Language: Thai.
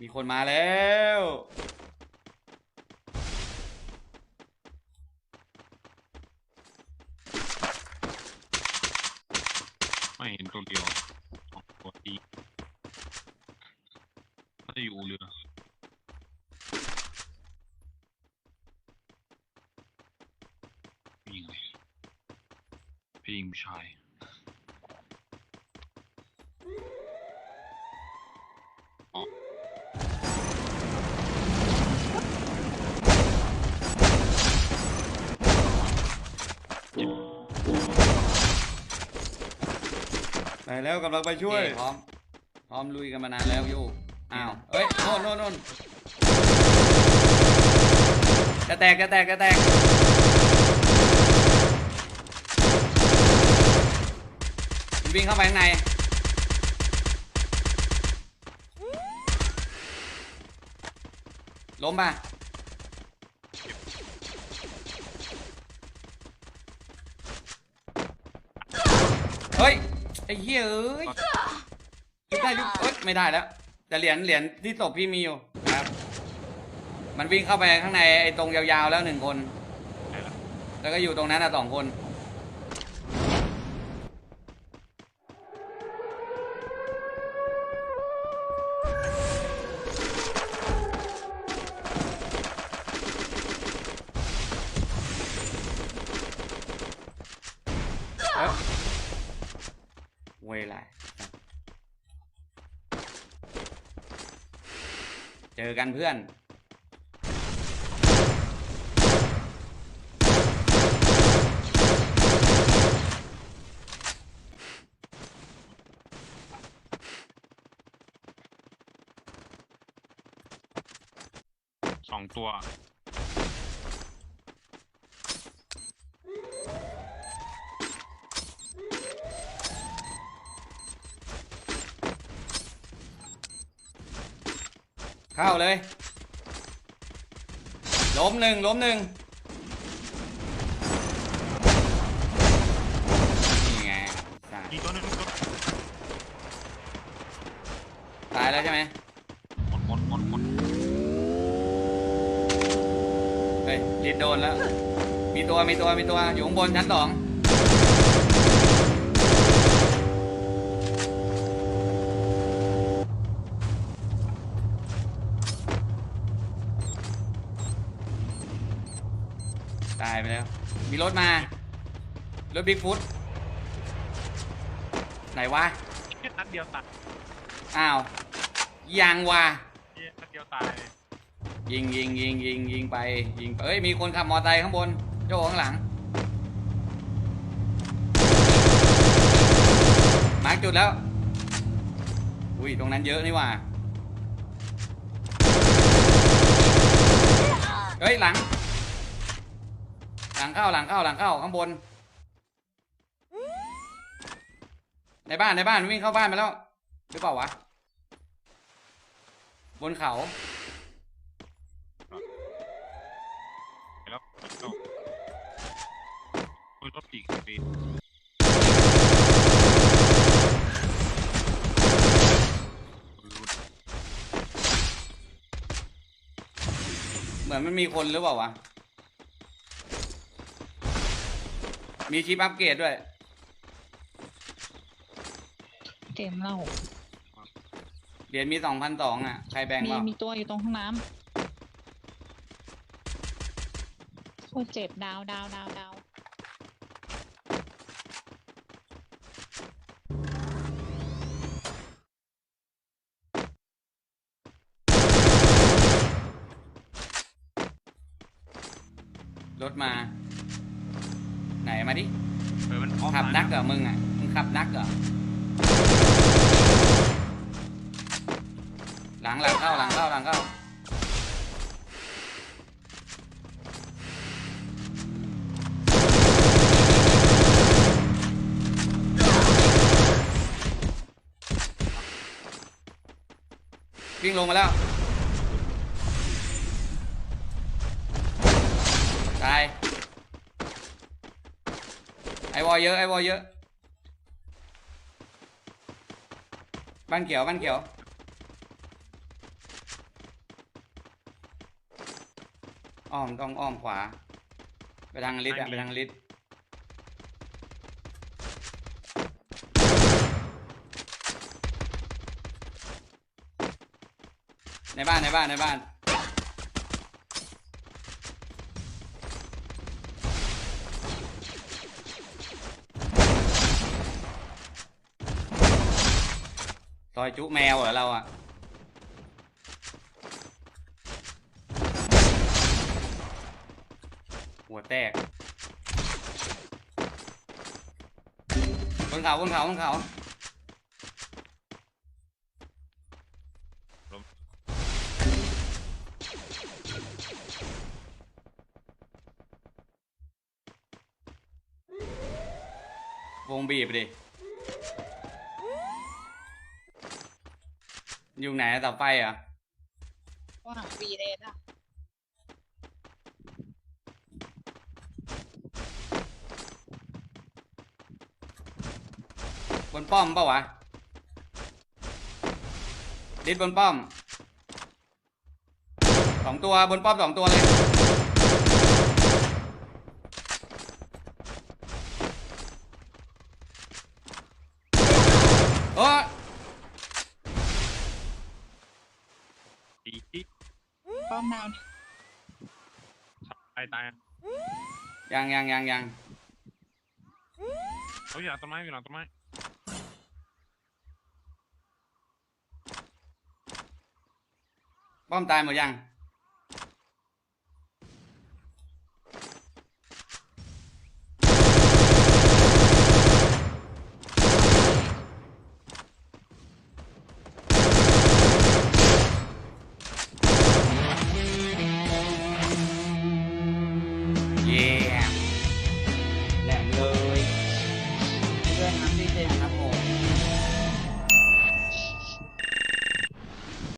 มีคนมาแล้ว ไม่เห็นตัวเดียวสองตัวตีน่าจะอยู่เรือยิงเลยพี่ยิงผู้ชาย ไปแล้วกำลังไปช่วยพร้อม พร้อมลุยกันมานานแล้วยูอ้าวเอ้ยโน่นโน่นโน่นจะแตกจะแตกจะแตกมันวิ่งเข้าไปข้างในล้มป่ะ เฮ้ย ไอ้เหี้ยเอ้ยยุบได้ยุบเอ้ยไม่ได้แล้ว แต่เหรียญเหรียญที่ตบพี่มีอยู่นะครับ มันวิ่งเข้าไปข้างในไอ้ตรงยาวๆแล้วหนึ่งคนได้ละแล้วก็อยู่ตรงนั้นอะสองคน เอ้าเวลา เจอกันเพื่อน สองตัว เข้าเลยล้มหนึ่งล้มหนึ่งนี่ไงตายอีกตัวหนึงตายแล้วใช่ไหมหมดหมดหมดหมดเฮ้ยลิดโดนแล้ว มีตัวมีตัวมีตัวอยู่ข้างบนชั้นสอง ตายไปแล้ว มีรถมา รถบิ๊กฟุต ไหนวะแค่นัดเดียวตายอ้าว ยังวะแค่นัดเดียวตายยิงยิงยิงยิงยิงไป ยิงไปเอ้ย มีคนขับมอเตอร์ไซค์ข้างบนโจ้ข้างหลัง มาร์กจุดแล้ว อุ้ย ตรงนั้นเยอะนี่หว่าเฮ้ย หลัง หลังเข้าหลังเข้าหลังเข้าข้างบน ในบ้านในบ้านวิ่งเข้าบ้านไปแล้วหรือเปล่าวะ บนเขาไปแล้วไปแล้วโอ้ยรถตีกปีเหมือนมันมีคนหรือเปล่าวะ มีชิปอัปเกรดด้วย เกมเล่าเหรียญมีสองพันสองอะ ใครแบ่งมีเปล่ามีตัวอยู่ตรงห้องน้ำโอ้ยเจ็บดาวดาวดาวดาวรถมา ไหนมาดิเออมันออฟขับมานักเหรอมึงอะมึงขับนักเหรอหลังหลังเข้าหลังเข้าหลังเข้าวิ่งลงมาแล้ว ตายไอ ไอวอลเยอะไอวอลเยอะบ้านเขียวบ้านเขียวอ้อมต้องอ้อมขวา ไปทางลิศอะไปทางลิศในบ้านในบ้านในบ้าน ซอยจุแมวเหรอเราอะหัวแตกบนเขาบนเขาบนเขาวงบีบดิ อยู่ไหนเสาไฟเหรอะว่าวีเดนอะบนป้อมปะวะดิดบนป้อมสองตัวบนป้อมสองตัวเลย โอ้ ตีที่ ป้ อมดาวนี่ตายตายยังยังยังยังเขาอยู่หลังต้นไม้อยู่หลังต้นไม้ป้อมตายหมดยัง